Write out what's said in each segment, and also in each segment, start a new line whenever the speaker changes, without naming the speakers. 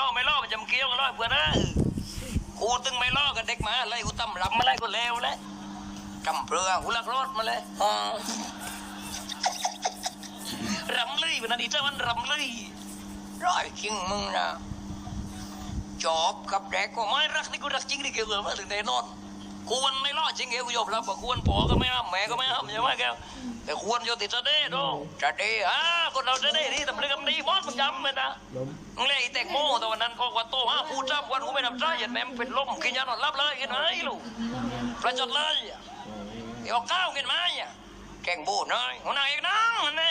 ล่อไม่ล่อมันจำเกี้ยวกันล่อเพื่อนนะกูตึงไม่ล่อกับเด็กมาอะไรกูตำรับมาอะไรกูเลวแล้วจำเปลือกูลักรอดมาเลยรำเลยวันนั้นอีเจ้ามันรำเลยร้อยจริงมึงนะจอบกับแดกก็ไม่รักนี่กูรักจริงนี่เกี่ยวกับมาถึงแน่นอนควรไม่ล่อจริงเกี่ยวกูยอมรับว่าควรปอก็ไม่ห้ามแม่ก็ไม่ห้ามใช่ไหมแกแต่ควรโยติดจะเด้ดูจะเด้อะคนเราจะเด้นี่แต่เรื่องดีมอดมัน จำเลยนะ
ล้ม
มึงเลยไอ้แตงโมตอนนั้นพอกว่าโตฮะพูดจับวันกูไม่ทำใจอย่างแม่มเป็นลมกินยานอนรับเลยกินไหมลูกประจดเลยอะเดี๋ยวก้าวกินไหมอะแกงบูดน้อยหัวหน้าเอกนั่งมันแน่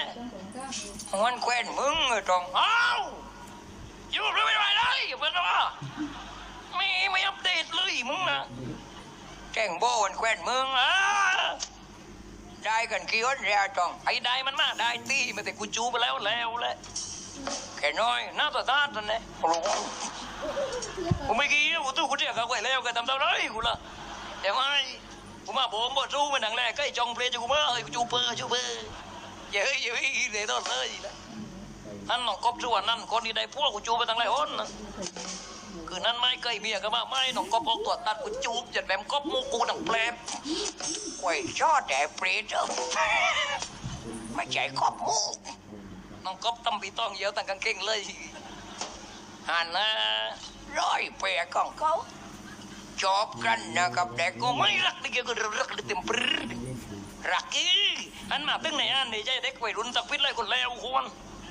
หัวนแควนมึงไอ้ตรงเอ้าอยู่ไม่ไหวเลยเพื่อนว่าไม่ไม่อัปเดตเลยมึงนะแกงโบวันแควนมึงอะได้กันกี่วันแล้วตรงไอ้ได้มันมาได้ตีมาแต่กูจูไปแล้วแล้วแหละ แค่น้อยหน้าตาตาตันเนี่ยโอ้โหผมไม่กี้กูตู้กูเรียกเขาไว้แล้วก็ทำเท่าไรกูละแต่ไม่กูมาผมบ่าสู้มันหนังแรกก็ไอ้จองเพลงจะกูมาเฮ้ยกูจูเปอร์จูเปอร์อย่าเฮ้ยอย่าเฮ้ยเดี๋ยวต้องเลยนะนั่นน้องกบส่วนนั่นคนที่ได้พวกกูจูไปตั้งหลายคนนะคือนั่นไม่เคยเมียก็มาไม่น้องกบออกตัวตัดกูจูบจัดแหมกบมูกูหนังแปลบไว้ชอดแต่เปรตเจ้าไม่ใช่กบมู น้องก๊อฟตำปีต้องเยียวตั้งกางเกงเลยหันนะร้อยเปียของเขาจอบกันนะครับเด็กก็ไม่รักนี่ก็รักเลยเต็มปรื้ดรักอีอันมาตึงไหนอันนี่ใจเด็กวัยรุ่นตักพิษเลยคนเลวควร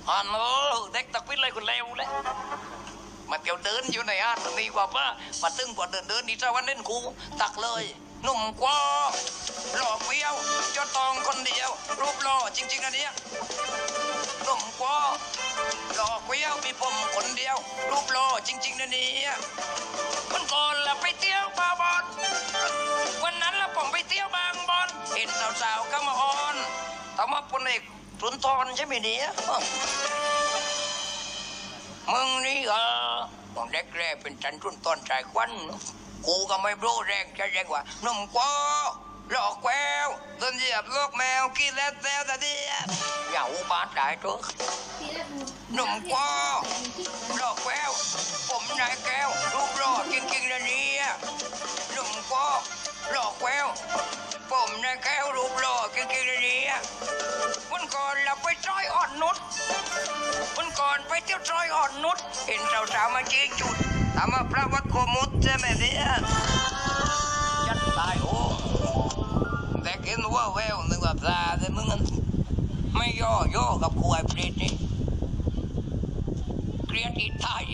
อันเออเด็กตักพิษเลยคนเลวเลยมาเที่ยวเดินอยู่ในอันนี่กว่าป้ามาตึงกว่าเดินเดินนี่เจ้าวันเล่นคูตักเลยนุ่มกว่าหล่อเปี้ยว ตองคนเดียว รูปหล่อจริง ๆอันเนี้ยหนุ่มกว่าหลอเกวียวมีผมคนเดียว รูปหล่อจริงๆนะเนี่ยวันก่อนละไปเที่ยวบาบอลวันนั้นละผมไปเที่ยวบางบอน เห็นสาวๆเข้ามาออนทำมาปนเอกสุนทรใช่ไหมเนี่ยมึงนี่เออของเด็กแรกเป็นฉันทุนต้นชายควันกูก็ไม่รู้แรงจะแรงกว่าหนุ่มกว่าหลอกแวว โดนเหยียบลูกแมวกินแล้วแล้วแต่เดียบอย่าอุบาทได้ตัวหนุ่มกว่าหลอกแววผมนายแก้วรูปหล่อจริงๆนะเนี่ยหนุ่มกว่าหลอกแววผมนายแก้วรูปหล่อจริงๆนะเนี่ยวันก่อนเราไปซอยอ่อนนุชวันก่อนไปเที่ยวซอยอ่อนนุชเห็นสาวๆมาชี้จุดถามาพระวัดโคมุตใช่ไหมเนี่ย ไม่ย่อย่อกับควายเปรตนี่เกลียดอีตาย